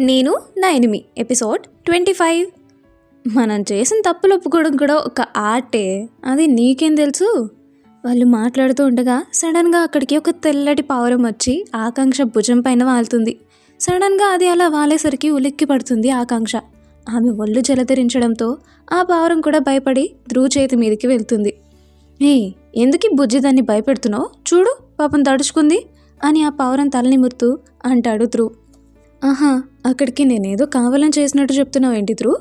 నేను నా enemy episode twenty five. మనం చేసిన తప్పులు ఒప్పుకోవడం కూడా ఒక ఆర్టే. అది నీకేం తెలుసు? వాళ్ళు మాట్లాడుతూ ఉండగా సడన్గా అక్కడికి ఒక తెల్లటి పావురం వచ్చి ఆకాంక్ష భుజం పైన వాలుతుంది సడన్గా అది అలా వాలేసరికి ఉలిక్కి పడుతుంది ఆకాంక్ష. ఆమె ఒళ్ళు జలధరించడంతో ఆ పావురం కూడా భయపడి ధ్రువ చేతి మీదకి వెళ్తుంది. ఏ ఎందుకు బుజ్జి దాన్ని భయపెడుతున్నావు? చూడు పాపం తడుచుకుంది అని ఆ పావురం తలని ముత్తు అంటాడు ధ్రువ్. ఆహా అక్కడికి నేనేదో కావాలని చేసినట్టు చెప్తున్నావు ఏంటి ధ్రువ్?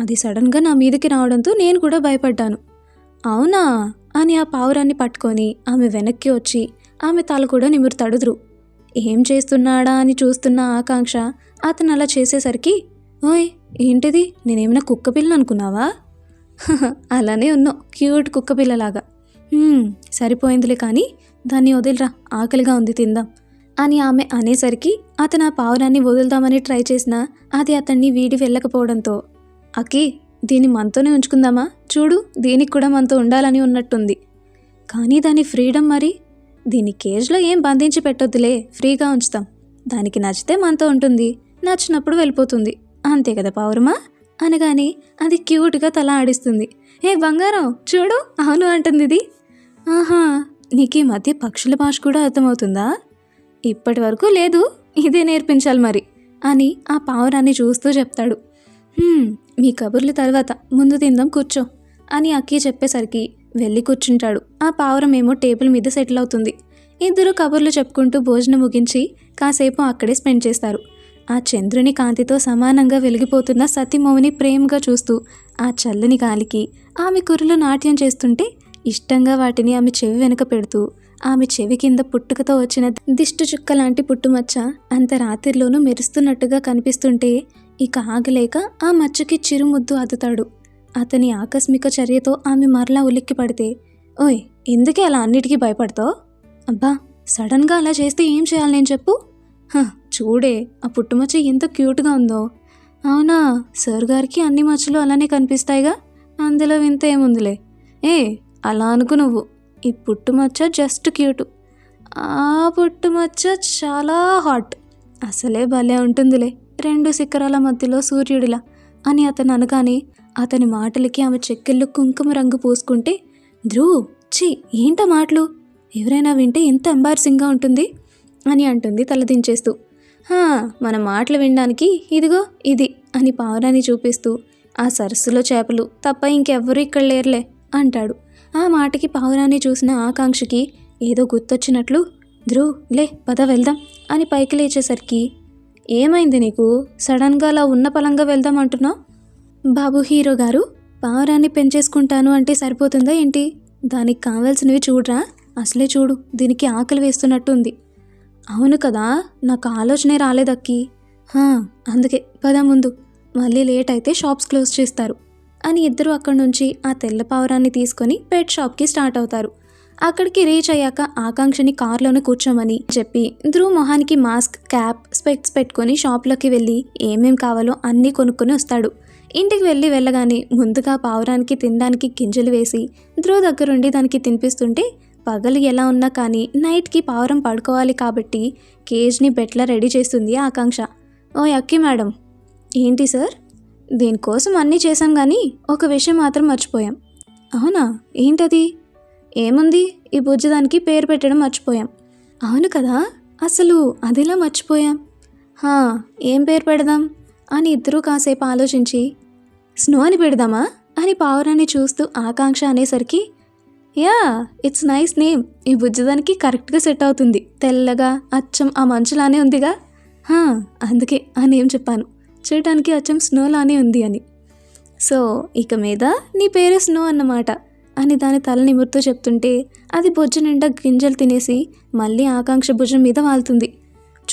అది సడన్గా నా మీదకి రావడంతో నేను కూడా భయపడ్డాను. అవునా? అని ఆ పావురాన్ని పట్టుకొని ఆమె వెనక్కి వచ్చి ఆమె తల కూడా నిమురుతాడు ధ్రువ్. ఏం చేస్తున్నాడా అని చూస్తున్న ఆకాంక్ష అతను అలా చేసేసరికి ఓయ్ ఏంటిది? నేనేమైనా కుక్కపిల్ల అనుకున్నావా? అలానే ఉన్నావు క్యూట్ కుక్కపిల్లలాగా సరిపోయిందిలే కానీ దాన్ని వదిలిరా ఆకలిగా ఉంది తిందాం. అని ఆమె అనేసరికి అతను ఆ పావురాన్ని వదులుదామని ట్రై చేసినా అది అతన్ని వీడి వెళ్ళకపోవడంతో. అకి దీన్ని మనతోనే ఉంచుకుందామా? చూడు దీనికి కూడా మనతో ఉండాలని ఉన్నట్టుంది. కానీ దాని ఫ్రీడమ్ మరి? దీని కేజ్లో ఏం బంధించి పెట్టొద్దులే ఫ్రీగా ఉంచుతాం. దానికి నచ్చితే మనతో ఉంటుంది నచ్చినప్పుడు వెళ్ళిపోతుంది. అంతే కదా పావురమా? అనగానే అది క్యూట్గా తల ఆడిస్తుంది. ఏ బంగారం చూడు అవును అంటుంది ఇది ఆహా నీకు ఈ మధ్య పక్షుల భాష కూడా అర్థమవుతుందా? ఇప్పటి వరకు లేదు ఇదే నేర్పించాలి మరి అని ఆ పావురాన్ని చూస్తూ చెప్తాడు. మీ కబుర్ల తర్వాత ముందు తిందాం కూర్చో అని అక్కి చెప్పేసరికి వెళ్ళి కూర్చుంటాడు. ఆ పావురం ఏమో టేబుల్ మీద సెటిల్ అవుతుంది. ఇద్దరు కబుర్లు చెప్పుకుంటూ భోజనం ముగించి కాసేపు అక్కడే స్పెండ్ చేస్తారు. ఆ చంద్రుని కాంతితో సమానంగా వెలిగిపోతున్న సతీమౌని ప్రేమగా చూస్తూ ఆ చల్లని గాలికి ఆమె కురులు నాట్యం చేస్తుంటే ఇష్టంగా వాటిని ఆమె చెవి వెనుక పెడుతూ ఆమె చెవి కింద పుట్టుకతో వచ్చిన దిష్టి చుక్క లాంటి పుట్టుమచ్చ అంత రాత్రిలోనూ మెరుస్తున్నట్టుగా కనిపిస్తుంటే ఇక ఆగలేక ఆ మచ్చకి చిరుముద్దు అద్దుతాడు. అతని ఆకస్మిక చర్యతో ఆమె మరలా ఉలిక్కి పడితే ఓయ్ ఎందుకే అలా అన్నిటికీ భయపడతావు? అబ్బా సడన్గా అలా చేస్తే ఏం చేయాలి నేను చెప్పు? "హ, చూడే ఆ పుట్టుమచ్చ ఎంత క్యూట్గా ఉందో. అవునా సార్ గారికి అన్ని మచ్చలు అలానే కనిపిస్తాయిగా? అందులో వింత ఏముందిలే. ఏ అలా అనుకు నువ్వు. ఈ పుట్టుమచ్చ జస్ట్ క్యూట్. ఆ పుట్టుమచ్చ చాలా హాట్. అసలే భలే ఉంటుందిలే రెండు శిఖరాల మధ్యలో సూర్యుడిలా. అని అతను అనగానే అతని మాటలకి ఆమె చెక్కిళ్ళు కుంకుమ రంగు పూసుకుంటే ధ్రువ్ ఛీ ఏంట మాటలు? ఎవరైనా వింటే ఎంత ఎంబారసింగ్గా ఉంటుంది? అని అంటుంది తలదించేస్తూ. మన మాటలు వినడానికి ఇదిగో ఇది అని పావురాన్ని చూపిస్తూ ఆ సరస్సులో చేపలు తప్ప ఇంకెవ్వరూ ఇక్కడ లేరులే అంటాడు. ఆ మాటకి పావురాన్ని చూసిన ఆకాంక్షకి ఏదో గుర్తొచ్చినట్లు ధ్రువ్ లే పద వెళ్దాం అని పైకి లేచేసరికి ఏమైంది నీకు? సడన్గా అలా ఉన్న పలంగా వెళ్దాం అంటున్నావు? బాబు హీరో గారు పావురాన్ని పెంచేసుకుంటాను అంటే సరిపోతుందా ఏంటి? దానికి కావాల్సినవి చూడరా? అసలే చూడు దీనికి ఆకలి వేస్తున్నట్టు ఉంది అవును కదా నాకు ఆలోచనే రాలేదక్కి. అందుకే పద ముందు. మళ్ళీ లేట్ అయితే షాప్స్ క్లోజ్ చేస్తారు. అని ఇద్దరు అక్కడి నుంచి ఆ తెల్ల పావురాన్ని తీసుకొని పెట్ షాప్కి స్టార్ట్ అవుతారు. అక్కడికి రీచ్ అయ్యాక ఆకాంక్షని కార్లోనే కూర్చోమని చెప్పి ధ్రువ్ మొహానికి మాస్క్ క్యాప్ స్పెక్ట్స్ పెట్టుకొని షాప్లోకి వెళ్ళి ఏమేం కావాలో అన్నీ కొనుక్కొని వస్తాడు. ఇంటికి వెళ్ళి వెళ్ళగానే ముందుగా పావురానికి తినడానికి గింజలు వేసి ధ్రువ్ దగ్గరుండి దానికి తినిపిస్తుంటే పగలు ఎలా ఉన్నా కానీ నైట్కి పావురం పడుకోవాలి కాబట్టి కేజ్ని బెట్లా రెడీ చేస్తుంది ఆకాంక్ష. ఓ అక్కి మేడం ఏంటి సార్? దీనికోసం అన్నీ చేశాం కానీ ఒక విషయం మాత్రం మర్చిపోయాం. అవునా? ఏంటది? ఏముంది? ఈ బుజ్జదానికి పేరు పెట్టడం మర్చిపోయాం. అవును కదా? అసలు అదిలా మర్చిపోయాం? హా ఏం పేరు పెడదాం? అని ఇద్దరూ కాసేపు ఆలోచించి స్నో అని పెడదామా? అని పావురాన్ని చూస్తూ ఆకాంక్ష అనేసరికి యా ఇట్స్ నైస్ నేమ్. ఈ బుజ్జదానికి కరెక్ట్గా సెట్ అవుతుంది. తెల్లగా అచ్చం ఆ మంచులానే ఉందిగా. హా అందుకే ఆ నేమ్ చెప్పాను. చూడటానికి అచ్చం స్నోలానే ఉంది అని. సో ఇక మీద నీ పేరే స్నో అన్నమాట అని దాని తల నిమురుతూ చెప్తుంటే అది బొజ్జు నిండా గింజలు తినేసి మళ్ళీ ఆకాంక్ష భుజం మీద వాళ్తుంది.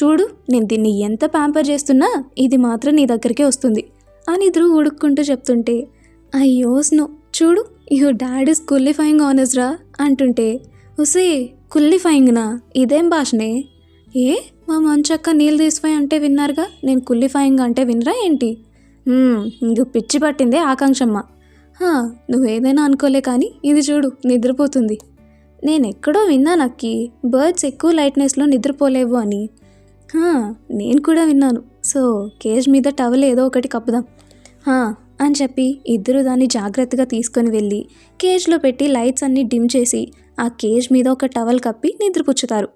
చూడు నేను దీన్ని ఎంత ప్యాంపర్ చేస్తున్నా ఇది మాత్రం నీ దగ్గరికే వస్తుంది అని ధ్రువ్ ఉడుక్కుంటూ చెప్తుంటే అయ్యో స్నో చూడు your dad is qualifying honours రా అంటుంటే ఉసే కుల్లిఫైయింగ్నా? ఇదేం భాషనే? ఏ? మా మంచక్క నీళ్ళు తీసిపోయి అంటే విన్నారుగా? నేను కుల్లిఫాయింగ్ అంటే వినరా ఏంటి? "హ్మ్, పిచ్చి పట్టిందే ఆకాంక్షమ్మ. నువ్వు నువ్వేదైనా అనుకోలే కానీ ఇది చూడు నిద్రపోతుంది. నేను ఎక్కడో విన్నాను అక్కి బర్డ్స్ ఎక్కువ లైట్నెస్లో నిద్రపోలేవు అని. "హా, నేను కూడా విన్నాను. సో కేజ్ మీద టవల్ ఏదో ఒకటి కప్పుదాం. "హా" అని చెప్పి ఇద్దరు దాన్ని జాగ్రత్తగా తీసుకొని వెళ్ళి కేజ్లో పెట్టి లైట్స్ అన్నీ డిమ్ చేసి ఆ కేజ్ మీద ఒక టవల్ కప్పి నిద్రపుచ్చుతారు.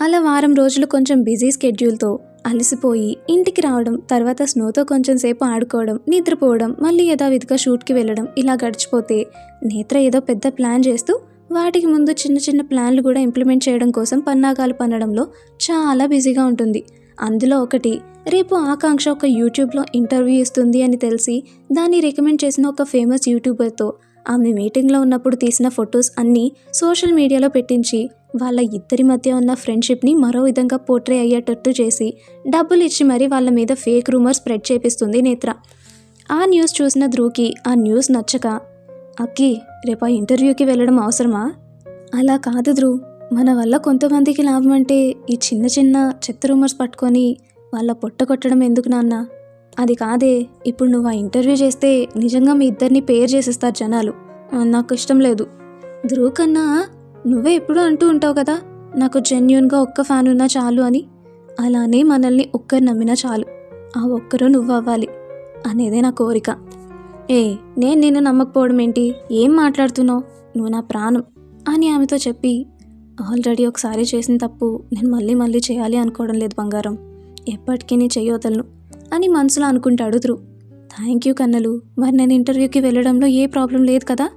అలా వారం రోజులు కొంచెం బిజీ స్కెడ్యూల్తో అలసిపోయి ఇంటికి రావడం తర్వాత స్నోతో కొంచెం సేపు ఆడుకోవడం నిద్రపోవడం మళ్ళీ యథావిధిగా షూట్కి వెళ్ళడం ఇలా గడిచిపోతే నేత్ర ఏదో పెద్ద ప్లాన్ చేస్తూ వాటికి ముందు చిన్న చిన్న ప్లాన్లు కూడా ఇంప్లిమెంట్ చేయడం కోసం పన్నాగాలు పన్నడంలో చాలా బిజీగా ఉంటుంది. అందులో ఒకటి రేపు ఆకాంక్ష ఒక యూట్యూబ్లో ఇంటర్వ్యూ ఇస్తుంది అని తెలిసి దాన్ని రికమెండ్ చేసిన ఒక ఫేమస్ యూట్యూబర్తో ఆమె మీటింగ్లో ఉన్నప్పుడు తీసిన ఫొటోస్ అన్నీ సోషల్ మీడియాలో పెట్టించి వాళ్ళ ఇద్దరి మధ్య ఉన్న ఫ్రెండ్షిప్ని మరో విధంగా పోర్ట్రే అయ్యేటట్టు చేసి డబ్బులు ఇచ్చి మరీ వాళ్ళ మీద ఫేక్ రూమర్ స్ప్రెడ్ చేపిస్తుంది నేత్ర. ఆ న్యూస్ చూసిన ధ్రువ్కి ఆ న్యూస్ నచ్చక అక్కి రేపు ఆ ఇంటర్వ్యూకి వెళ్ళడం అవసరమా? అలా కాదు ధ్రువ్. మన వల్ల కొంతమందికి లాభం అంటే ఈ చిన్న చిన్న చెత్త రూమర్స్ పట్టుకొని వాళ్ళ పొట్ట కొట్టడం ఎందుకు నాన్న? అది కాదే. ఇప్పుడు నువ్వు ఆ ఇంటర్వ్యూ చేస్తే నిజంగా మీ ఇద్దరిని పేరు చేసేస్తారు జనాలు. నాకు ఇష్టం లేదు. ధ్రువ్ కన్నా నువ్వే ఎప్పుడూ అంటూ ఉంటావు కదా నాకు జెన్యున్గా ఒక్క ఫ్యాన్ ఉన్నా చాలు అని. అలానే మనల్ని ఒక్కరు నమ్మినా చాలు. ఆ ఒక్కరు నువ్వు అవ్వాలి అనేదే నా కోరిక. ఏ నేను నిన్ను నమ్మకపోవడం ఏంటి? ఏం మాట్లాడుతున్నావు? నువ్వు నా ప్రాణం అని ఆమెతో చెప్పి ఆల్రెడీ ఒకసారి చేసిన తప్పు నేను మళ్ళీ మళ్ళీ చేయాలి అనుకోవడం లేదు బంగారం. ఎప్పటికీ నీ చేయవతలను అని మనసులో అనుకుంటాడు ధ్రువ్ థ్యాంక్ యూ కన్నలు. మరి నేను ఇంటర్వ్యూకి వెళ్ళడంలో ఏ ప్రాబ్లం లేదు కదా?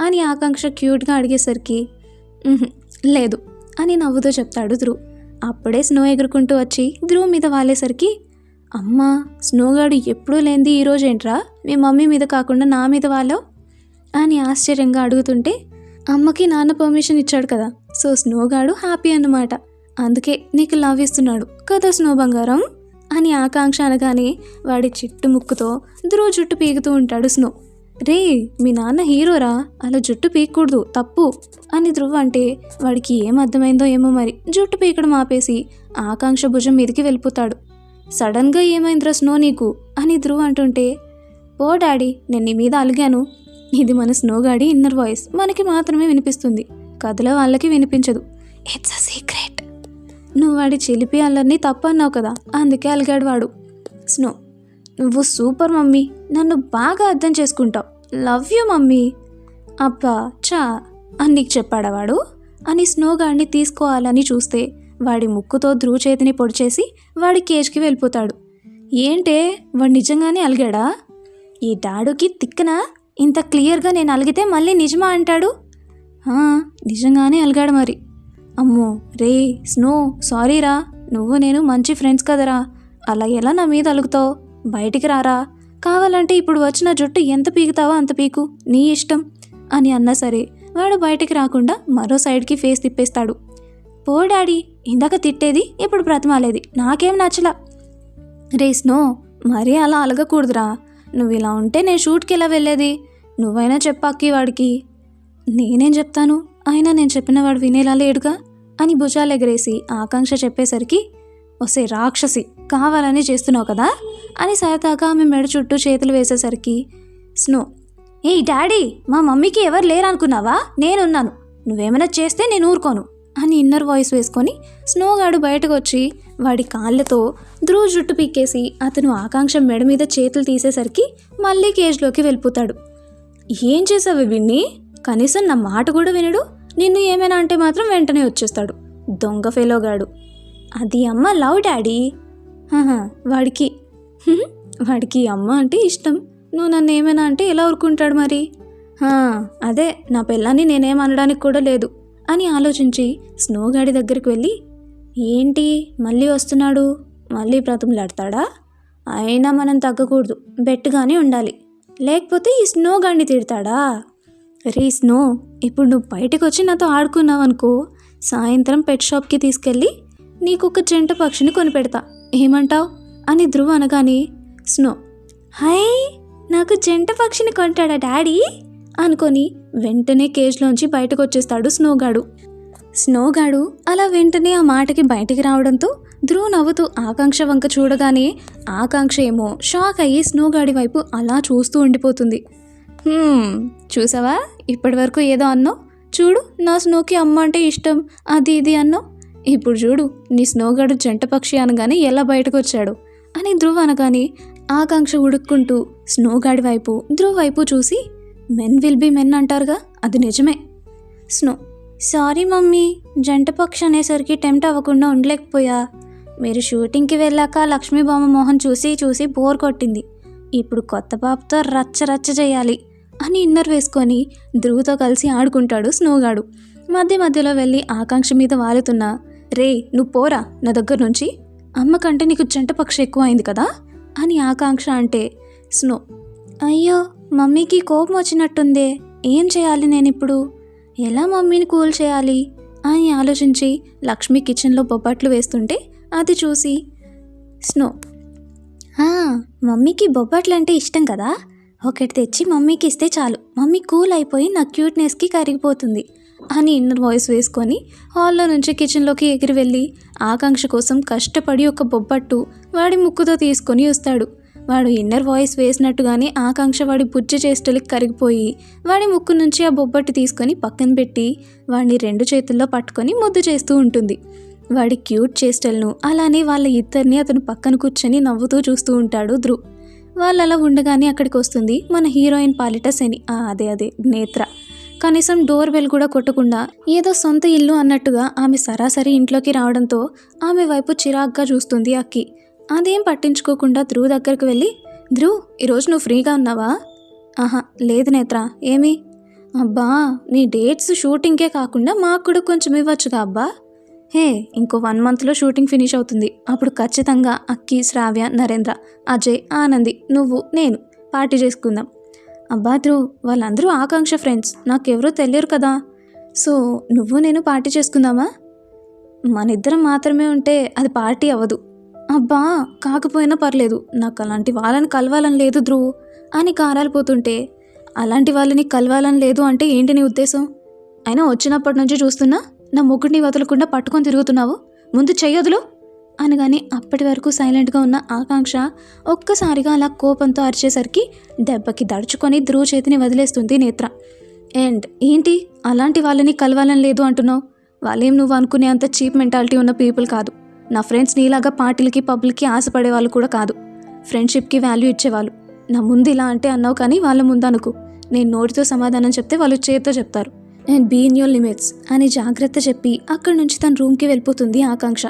అని ఆకాంక్ష క్యూట్గా అడిగేసరికి లేదు అని నవ్వుతో చెప్తాడు ధ్రువ్ అప్పుడే స్నో ఎగురుకుంటూ వచ్చి ధ్రువ్ మీద వాలేసరికి అమ్మా స్నోగాడు ఎప్పుడూ లేనిది ఈరోజు ఏంట్రా? మీ మమ్మీ మీద కాకుండా నా మీద వాళ్ళో అని ఆశ్చర్యంగా అడుగుతుంటే అమ్మకి నాన్న పర్మిషన్ ఇచ్చాడు కదా సో స్నోగాడు హ్యాపీ అన్నమాట. అందుకే నీకు లవ్ ఇస్తున్నాడు. కదా స్నో బంగారం? అని ఆకాంక్ష అనగానే వాడి చిట్టు ముక్కుతో ధ్రువ జుట్టు పీకుతూ ఉంటాడు స్నో. రే మీ నాన్న హీరోరా? అలా జుట్టు పీకకూడదు తప్పు అని ధ్రువ్ అంటే వాడికి ఏం అర్థమైందో ఏమో మరి. జుట్టు పీకడం ఆపేసి ఆకాంక్ష భుజం మీదకి వెళ్ళిపోతాడు. సడన్గా ఏమైందిరా స్నో నీకు? అని ధ్రువ అంటుంటే ఓ డాడీ నేను నీ మీద అలిగాను. ఇది మన స్నో గాడి ఇన్నర్ వాయిస్. మనకి మాత్రమే వినిపిస్తుంది. కథలో వాళ్ళకి వినిపించదు. ఇట్స్ అ సీక్రెట్ నువ్వు వాడి చిలిపి అల్లరిని తప్పన్నావు కదా అందుకే అలిగాడు వాడు స్నో నువ్వు సూపర్ మమ్మీ నన్ను బాగా అర్థం చేసుకుంటావు. Love you mummy. అబ్బా చా అని నీకు చెప్పాడా వాడు అని స్నో గాడిని తీసుకోవాలని చూస్తే వాడి ముక్కుతో ధ్రువ చేతిని పొడిచేసి వాడి కేజ్కి వెళ్ళిపోతాడు. ఏంటే వాడు నిజంగానే అలిగాడా? ఈ డాడుకి తిక్కనా? ఇంత క్లియర్గా నేను అలిగితే మళ్ళీ నిజమా అంటాడు? నిజంగానే అలిగాడు మరి. అమ్మో రే స్నో సారీరా నువ్వు నేను మంచి ఫ్రెండ్స్ కదరా. అలా ఎలా నా మీద అలుగుతావు? బయటికి రారా? కావాలంటే ఇప్పుడు వచ్చిన జుట్టు ఎంత పీకుతావో అంత పీకు నీ ఇష్టం అని అన్నా సరే. వాడు బయటికి రాకుండా మరో సైడ్కి ఫేస్ తిప్పేస్తాడు. పో డాడీ ఇందాక తిట్టేది ఇప్పుడు బ్రతమాలేది నాకేం నచ్చలా. రే స్నో మరీ అలా అలగకూడదురా. నువ్వు ఇలా ఉంటే నేను షూట్కి ఎలా వెళ్ళేది? నువ్వైనా చెప్పాకి వాడికి. నేనేం చెప్తాను? అయినా నేను చెప్పిన వాడు వినేలా లేడుగా? అని భుజాలెగరేసి ఆకాంక్ష చెప్పేసరికి ఒసే రాక్షసి కావాలని చేస్తున్నావు కదా? అని సరదాగా ఆమె మెడ చుట్టూ చేతులు వేసేసరికి స్నో ఏ డాడీ మా మమ్మీకి ఎవరు లేరనుకున్నావా? నేనున్నాను. నువ్వేమైనా చేస్తే నేను ఊరుకోను. అని ఇన్నర్ వాయిస్ వేసుకొని స్నోగాడు బయటకు వచ్చి వాడి కాళ్ళతో ధ్రువ్ జుట్టు పీకేసి అతను ఆకాంక్ష మెడ మీద చేతులు తీసేసరికి మళ్ళీ కేజ్లోకి వెళ్ళిపోతాడు. ఏం చేసావు విన్ని కనీసం నా మాట కూడా వినడు? నిన్ను ఏమైనా అంటే మాత్రం వెంటనే వచ్చేస్తాడు. దొంగ ఫెలోగాడు. అది అమ్మ లవ్ డాడీ? హహ, వాడికి వాడికి అమ్మ అంటే ఇష్టం. నువ్వు నన్ను ఏమైనా అంటే ఎలా ఊరుకుంటాడు మరి? హా, అదే నా పిల్లాన్ని నేనేమనడానికి కూడా లేదు అని ఆలోచించి స్నోగాడి దగ్గరికి వెళ్ళి ఏంటి మళ్ళీ వస్తున్నాడు? మళ్ళీ బ్రతుములాడతాడా అయినా మనం తగ్గకూడదు బెట్టుగానే ఉండాలి. లేకపోతే ఈ స్నో గాడిని తిడతాడా? రే స్నో ఇప్పుడు నువ్వు బయటకు వచ్చి నాతో ఆడుకున్నావు అనుకో సాయంత్రం పెట్ షాప్కి తీసుకెళ్ళి నీకు ఒక జంట పక్షిని కొనిపెడతా. ఏమంటావ్? అని ధ్రువ అనగానే స్నో హై నాకు జంట పక్షిని కొంటాడా డాడీ? అనుకొని వెంటనే కేజ్లోంచి బయటకు వచ్చేస్తాడు స్నోగాడు. స్నోగాడు అలా వెంటనే ఆ మాటకి బయటికి రావడంతో ధ్రువ్ నవ్వుతూ ఆకాంక్ష వంక చూడగానే ఆకాంక్ష ఏమో షాక్ అయ్యి స్నోగాడి వైపు అలా చూస్తూ ఉండిపోతుంది. చూసావా? ఇప్పటివరకు ఏదో అన్నావు చూడు నా స్నోకి అమ్మ అంటే ఇష్టం. అది ఇది అన్నావు ఇప్పుడు చూడు నీ స్నోగాడు జంట పక్షి అనగానే ఎలా బయటకు వచ్చాడు అని ధ్రువ అనగానే ఆకాంక్ష ఉడుక్కుంటూ స్నోగాడి వైపు ధ్రువ వైపు చూసి మెన్ విల్ బి మెన్ అంటారుగా? అది నిజమే. స్నో సారీ మమ్మీ జంట పక్షి అనేసరికి టెంప్ట్ అవ్వకుండా ఉండలేకపోయా. మీరు షూటింగ్కి వెళ్ళాక లక్ష్మీబామ మోహన్ చూసి చూసి బోర్ కొట్టింది. ఇప్పుడు కొత్త పాపతో రచ్చ రచ్చ చేయాలి. అని ఇన్నర్ వేసుకొని ధ్రువుతో కలిసి ఆడుకుంటాడు స్నోగాడు. మధ్య మధ్యలో వెళ్ళి ఆకాంక్ష మీద వాలుతున్న రే నువ్వు పోరా నా దగ్గర నుంచి? అమ్మ కంటే నీకు జంట పక్షి ఎక్కువ అయింది కదా? అని ఆకాంక్ష అంటే స్నో. అయ్యో మమ్మీకి కోపం వచ్చినట్టుందే. ఏం చేయాలి నేను ఇప్పుడు ఎలా మమ్మీని కూల్ చేయాలి? అని ఆలోచించి లక్ష్మి కిచెన్లో బొబ్బట్లు వేస్తుంటే అది చూసి స్నో. మమ్మీకి బొబ్బట్లు అంటే ఇష్టం కదా? ఒకటి తెచ్చి మమ్మీకి ఇస్తే చాలు. మమ్మీ కూల్ అయిపోయి నా క్యూట్నెస్కి కరిగిపోతుంది అని ఇన్నర్ వాయిస్ వేసుకొని హాల్లో నుంచి కిచెన్లోకి ఎగిరి వెళ్ళి ఆకాంక్ష కోసం కష్టపడి ఒక బొబ్బట్టు వాడి ముక్కుతో తీసుకొని వస్తాడు. వాడు ఇన్నర్ వాయిస్ వేసినట్టుగానే ఆకాంక్ష వాడి బుజ్జి చేష్టలకి కరిగిపోయి వాడి ముక్కు నుంచి ఆ బొబ్బట్టు తీసుకొని పక్కన పెట్టి వాడిని రెండు చేతుల్లో పట్టుకొని ముద్దు చేస్తూ ఉంటుంది. వాడి క్యూట్ చేష్టలను అలానే వాళ్ళ ఇద్దరిని అతను పక్కన కూర్చొని నవ్వుతూ చూస్తూ ఉంటాడు ధ్రువ్. వాళ్ళు అలా ఉండగానే అక్కడికి వస్తుంది మన హీరోయిన్ పాలిట శని. ఆ, అదే అదే నేత్ర. కనీసం డోర్ బెల్ కూడా కొట్టకుండా ఏదో సొంత ఇల్లు అన్నట్టుగా ఆమె సరాసరి ఇంట్లోకి రావడంతో ఆమె వైపు చిరాగ్గా చూస్తుంది అక్కి. అదేం పట్టించుకోకుండా ధ్రువ్ దగ్గరకు వెళ్ళి ధ్రువ్ ఈరోజు నువ్వు ఫ్రీగా ఉన్నావా? ఆహా లేదు నేత్ర. ఏమి? అబ్బా నీ డేట్స్ షూటింగ్కే కాకుండా మాకు కూడా కొంచెం ఇవ్వచ్చుగా అబ్బా. హే ఇంకో వన్ మంత్లో షూటింగ్ ఫినిష్ అవుతుంది. అప్పుడు ఖచ్చితంగా అక్కి శ్రావ్య నరేంద్ర అజయ్ ఆనంది నువ్వు నేను పార్టీ చేసుకుందాం. అబ్బా ధ్రువ్ వాళ్ళందరూ ఆకాంక్ష ఫ్రెండ్స్. నాకెవరో తెలియరు కదా. సో నువ్వు నేను పార్టీ చేసుకుందామా? మన ఇద్దరం మాత్రమే ఉంటే అది పార్టీ అవ్వదు. అబ్బా కాకపోయినా పర్లేదు. నాకు అలాంటి వాళ్ళని కలవాలని లేదు ధ్రువ్ అని కారాలిపోతుంటే అలాంటి వాళ్ళని కలవాలని లేదు అంటే ఏంటి నీ ఉద్దేశం? అయినా వచ్చినప్పటి నుంచి చూస్తున్నా? నా ముగ్గుడిని వదలకుండా పట్టుకొని తిరుగుతున్నావు? ముందు చెయ్యొదులు అనగానే అప్పటి వరకు సైలెంట్గా ఉన్న ఆకాంక్ష ఒక్కసారిగా అలా కోపంతో అరిచేసరికి దెబ్బకి దడుచుకొని ధ్రువ చేతిని వదిలేస్తుంది నేత్ర. అండ్ ఏంటి? అలాంటి వాళ్ళని కలవాలని లేదు అంటున్నావు. వాళ్ళేం నువ్వు అనుకునే అంత చీప్ మెంటాలిటీ ఉన్న పీపుల్ కాదు. నా ఫ్రెండ్స్ నీలాగా పార్టీలకి పబ్లిక్కి ఆశపడే వాళ్ళు కూడా కాదు. ఫ్రెండ్షిప్కి వాల్యూ ఇచ్చేవాళ్ళు. నా ముందు ఇలా అంటే అన్నావు కానీ వాళ్ళ ముందు అనుకో. నేను నోటితో సమాధానం చెప్తే వాళ్ళు చేతితో చెప్తారు. And be in your limits అని జాగ్రత్త చెప్పి అక్కడి నుంచి తన రూమ్కి వెళ్ళిపోతుంది ఆకాంక్ష.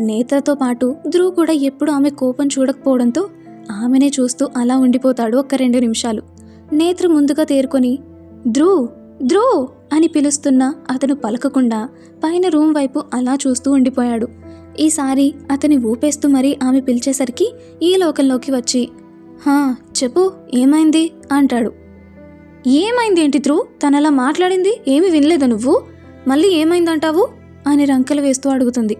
నేత్రతో పాటు ధ్రువ్ కూడా ఎప్పుడు ఆమె కోపం చూడకపోవడంతో ఆమెనే చూస్తూ అలా ఉండిపోతాడు ఒక్క రెండు నిమిషాలు. నేత్ర ముందుగా తేరుకొని ధ్రువ్ ధ్రువ్! అని పిలుస్తున్నా అతను పలకకుండా పైన రూమ్ వైపు అలా చూస్తూ ఉండిపోయాడు. ఈసారి అతని ఊపేస్తూ మరీ ఆమె పిలిచేసరికి ఈ లోకంలోకి వచ్చి హా చెప్పు ఏమైంది? అంటాడు. ఏమైంది ఏంటి ధ్రువ్? తనలా మాట్లాడింది? ఏమీ వినలేదా నువ్వు? మళ్ళీ ఏమైందంటావు? అని రంకెలు వేస్తూ అడుగుతుంది.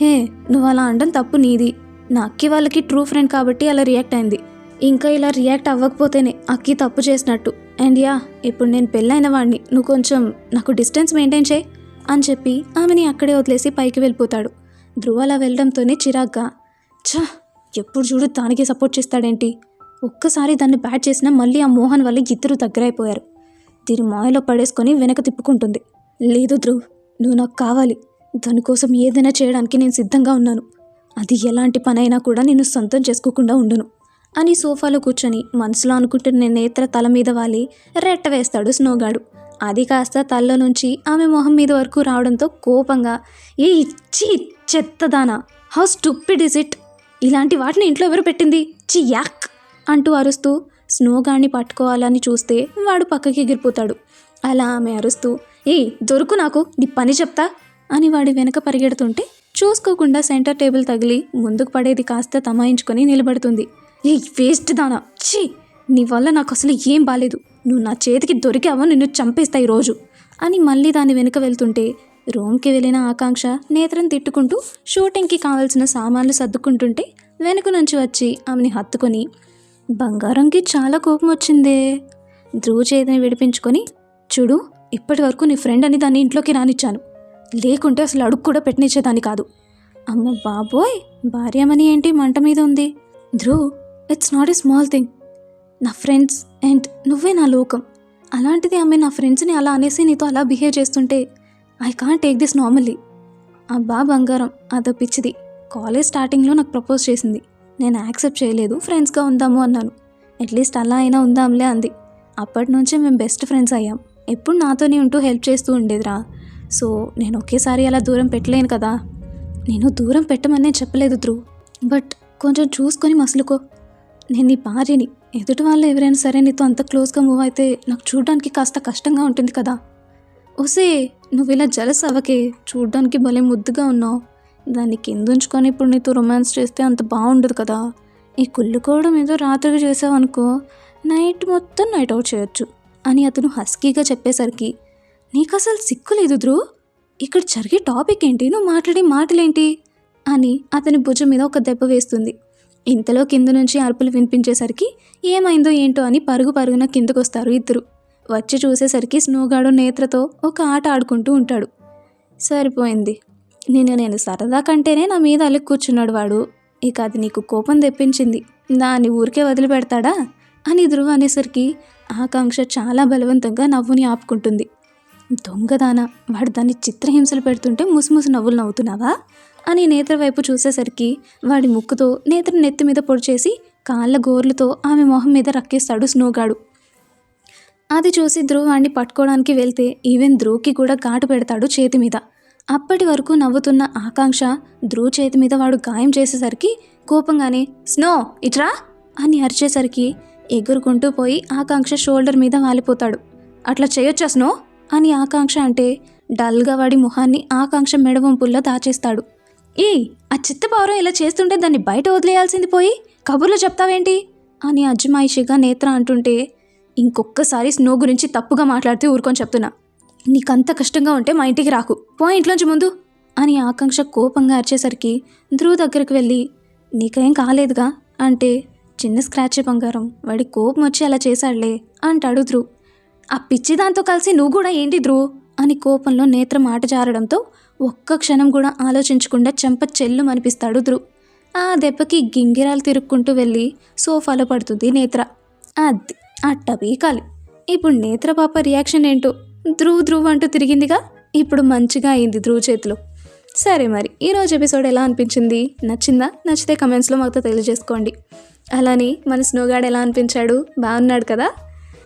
హే నువ్వు అలా అనడం తప్పు నీది. నా అక్కి వాళ్ళకి ట్రూ ఫ్రెండ్ కాబట్టి అలా రియాక్ట్ అయింది. ఇంకా ఇలా రియాక్ట్ అవ్వకపోతేనే అక్కి తప్పు చేసినట్టు. అండ్ యా ఇప్పుడు నేను పెళ్ళైన వాడిని నువ్వు కొంచెం నాకు డిస్టెన్స్ మెయింటైన్ చేయి అని చెప్పి ఆమెని అక్కడే వదిలేసి పైకి వెళ్ళిపోతాడు. ధ్రువ అలా వెళ్ళడంతోనే చిరాగ్గా చ ఎప్పుడు చూడు దానికి సపోర్ట్ చేస్తాడేంటి? ఒక్కసారి దాన్ని బ్యాట్ చేసినా మళ్ళీ ఆ మోహన్ వల్ల ఇద్దరు దగ్గరైపోయారు. దీని మాయలో పడేసుకొని వెనక తిప్పుకుంటుంది. లేదు ధ్రువ్ నువ్వు నాకు కావాలి. దానికోసం ఏదైనా చేయడానికి నేను సిద్ధంగా ఉన్నాను. అది ఎలాంటి పనైనా కూడా నేను సొంతం చేసుకోకుండా ఉండను అని సోఫాలో కూర్చొని మనసులో అనుకుంటున్న నేత్ర తల మీద వాలి రెట్ట వేస్తాడు స్నోగాడు. అది కాస్త తల్లో నుంచి ఆమె మొహం మీద వరకు రావడంతో కోపంగా ఏ ఇచ్చి చెత్తదానా హౌ స్టూపిడ్ ఇస్ ఇట్? ఇలాంటి వాటిని ఇంట్లో ఎవరు పెట్టింది? చి యాక్ అంటూ అరుస్తూ స్నోగాన్ని పట్టుకోవాలని చూస్తే వాడు పక్కకి ఎగిరిపోతాడు. అలా ఆమె అరుస్తూ ఏ దొరుకు నాకు నీ పని చెప్తా అని వాడి వెనక పరిగెడుతుంటే చూసుకోకుండా సెంటర్ టేబుల్ తగిలి ముందుకు పడేది కాస్త తమాయించుకొని నిలబడుతుంది. ఏ వేస్ట్ దానా! ఛీ! నీ వల్ల నాకు అసలు ఏం బాలేదు. నువ్వు నా చేతికి దొరికావో నిన్ను చంపేస్తా ఈరోజు అని మళ్ళీ దాని వెనుక వెళ్తుంటే రూమ్కి వెళ్ళిన ఆకాంక్ష నేత్రం తిట్టుకుంటూ షూటింగ్కి కావాల్సిన సామాన్లు సర్దుకుంటుంటే వెనుక నుంచి వచ్చి ఆమెని హత్తుకొని బంగారంకి చాలా కోపం వచ్చిందే. ధ్రువ చేతిని విడిపించుకొని చూడు ఇప్పటి వరకు నీ ఫ్రెండ్ అని దాన్ని ఇంట్లోకి రానిచ్చాను. లేకుంటే అసలు అడుగు కూడా పెట్టనిచ్చేదాన్ని కాదు. అమ్మ బాబోయ్ భార్యమని ఏంటి మంట మీద ఉంది? Dhruv it's not a small thing నా ఫ్రెండ్స్ అండ్ నువ్వే నా లోకం. అలాంటిది ఆమె నా ఫ్రెండ్స్ని అలా అనేసి నీతో అలా బిహేవ్ చేస్తుంటే I can't take this normally అబ్బా బంగారం అదో పిచ్చిది. కాలేజ్ స్టార్టింగ్లో నాకు ప్రపోజ్ చేసింది. నేను యాక్సెప్ట్ చేయలేదు ఫ్రెండ్స్గా ఉందాము అన్నాను. అట్లీస్ట్ అలా అయినా ఉందాంలే అంది. అప్పటి నుంచే మేము బెస్ట్ ఫ్రెండ్స్ అయ్యాం. ఎప్పుడు నాతోనే ఉంటూ హెల్ప్ చేస్తూ ఉండేదిరా. సో నేను ఒకేసారి అలా దూరం పెట్టలేను కదా. నేను దూరం పెట్టమనే చెప్పలేదు ధ్రువ్. బట్ కొంచెం చూసుకొని మసులుకో. నేను నీ భార్యని ఎదుటి వాళ్ళు ఎవరైనా సరే నీతో అంత క్లోజ్గా మూవ్ అయితే నాకు చూడడానికి కాస్త కష్టంగా ఉంటుంది కదా. ఓసే నువ్వు ఇలా జలస్ అవ్వకే చూడ్డానికి భలే ముద్దుగా ఉన్నావు. దాన్ని కిందుంచుకొని ఇప్పుడు నీతో రొమాన్స్ చేస్తే అంత బాగుండదు కదా. ఈ కుళ్ళుకోవడం ఏదో రాత్రికి చేసావనుకో నైట్ మొత్తం నైట్ అవుట్ చేయొచ్చు అని అతను హస్కీగా చెప్పేసరికి నీకు అసలు సిక్కు లేదు ధ్రువ్. ఇక్కడ జరిగే టాపిక్ ఏంటి? నువ్వు మాట్లాడే మాటలేంటి? అని అతని భుజం మీద ఒక దెబ్బ వేస్తుంది. ఇంతలో కింద నుంచి అరుపులు వినిపించేసరికి ఏమైందో ఏంటో అని పరుగు పరుగున కిందకొస్తారు ఇద్దరు. వచ్చి చూసేసరికి స్నోగాడు నేత్రతో ఒక ఆట ఆడుకుంటూ ఉంటాడు. సరిపోయింది. నేను నేను సరదా కంటేనే నా మీద అలిగి కూర్చున్నాడు వాడు. ఇక అది నీకు కోపం తెప్పించింది. దాన్ని ఊరికే వదిలిపెడతాడా? అని ధృవ అనేసరికి ఆకాంక్ష చాలా బలవంతంగా నవ్వుని ఆపుకుంటుంది. దొంగదాన వాడు దాన్ని చిత్రహింసలు పెడుతుంటే ముసుముసు నవ్వులు నవ్వుతున్నావా? అని నేత్ర వైపు చూసేసరికి వాడి ముక్కుతో నేత్ర నెత్తి మీద పొడిచేసి కాళ్ళ గోర్లతో ఆమె మొహం మీద రక్కేస్తాడు స్నోగాడు. అది చూసి ధ్రువాన్ని పట్టుకోవడానికి వెళ్తే ఈవెన్ ధ్రువ్కి కూడా ఘాటు పెడతాడు చేతి మీద. అప్పటి వరకు నవ్వుతున్న ఆకాంక్ష ధ్రువ్ చేతి మీద వాడు గాయం చేసేసరికి కోపంగానే స్నో ఇట్రా అని అరిచేసరికి ఎగురుకుంటూ పోయి ఆకాంక్ష షోల్డర్ మీద వాలిపోతాడు. అట్లా చేయొచ్చా స్నో? అని ఆకాంక్ష అంటే డల్గా వాడి ముఖాన్ని ఆకాంక్ష మెడవంపుల్లో దాచేస్తాడు. ఈ ఆ చిత్తపౌరం ఇలా చేస్తుంటే దాన్ని బయట వదిలేయాల్సింది పోయి కబుర్లు చెప్తావేంటి? అని అజ్మాయిషిగా నేత్ర అంటుంటే ఇంకొక్కసారి స్నో గురించి తప్పుగా మాట్లాడితే ఊరుకొని చెప్తున్నా. నీకంత కష్టంగా ఉంటే మా ఇంటికి రాకు. పో ఇంట్లోంచి ముందు. అని ఆకాంక్ష కోపంగా అరిచేసరికి ధ్రువ దగ్గరికి వెళ్ళి నీకేం కాలేదుగా? అంటే చిన్న స్క్రాచ్ బంగారం. వాడి కోపం వచ్చి అలా చేశాడులే అంటాడు ధ్రువ్. ఆ పిచ్చి దాంతో కలిసి నువ్వు కూడా ఏంటి ధ్రువ్? అని కోపంలో నేత్ర మాట జారడంతో ఒక్క క్షణం కూడా ఆలోచించకుండా చెంప చెల్లు అనిపిస్తాడు ధ్రువ్. ఆ దెబ్బకి గింగిరాలు తిరుక్కుంటూ వెళ్ళి సోఫాలో పడుతుంది నేత్ర. అది అట్ట పీకాలి ఇప్పుడు నేత్ర పాప రియాక్షన్ ఏంటో? ధ్రువ్ ధ్రువ్ అంటూ తిరిగిందిగా? ఇప్పుడు మంచిగా అయింది ధ్రువ్ చేతిలో. సరే మరి ఈరోజు ఎపిసోడ్ ఎలా అనిపించింది? నచ్చిందా? నచ్చితే కమెంట్స్లో మాతో తెలియజేసుకోండి. అలానే మన స్నోగాడ్ ఎలా అనిపించాడు? బాగున్నాడు కదా?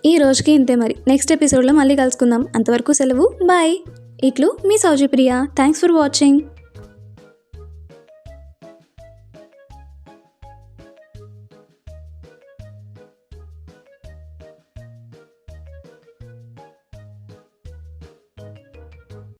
ఈ రోజుకి ఇంతే మరి. నెక్స్ట్ ఎపిసోడ్లో మళ్ళీ కలుసుకుందాం. అంతవరకు సెలవు. బాయ్. ఇట్లు మీ సౌజీ ప్రియ. Thanks for watching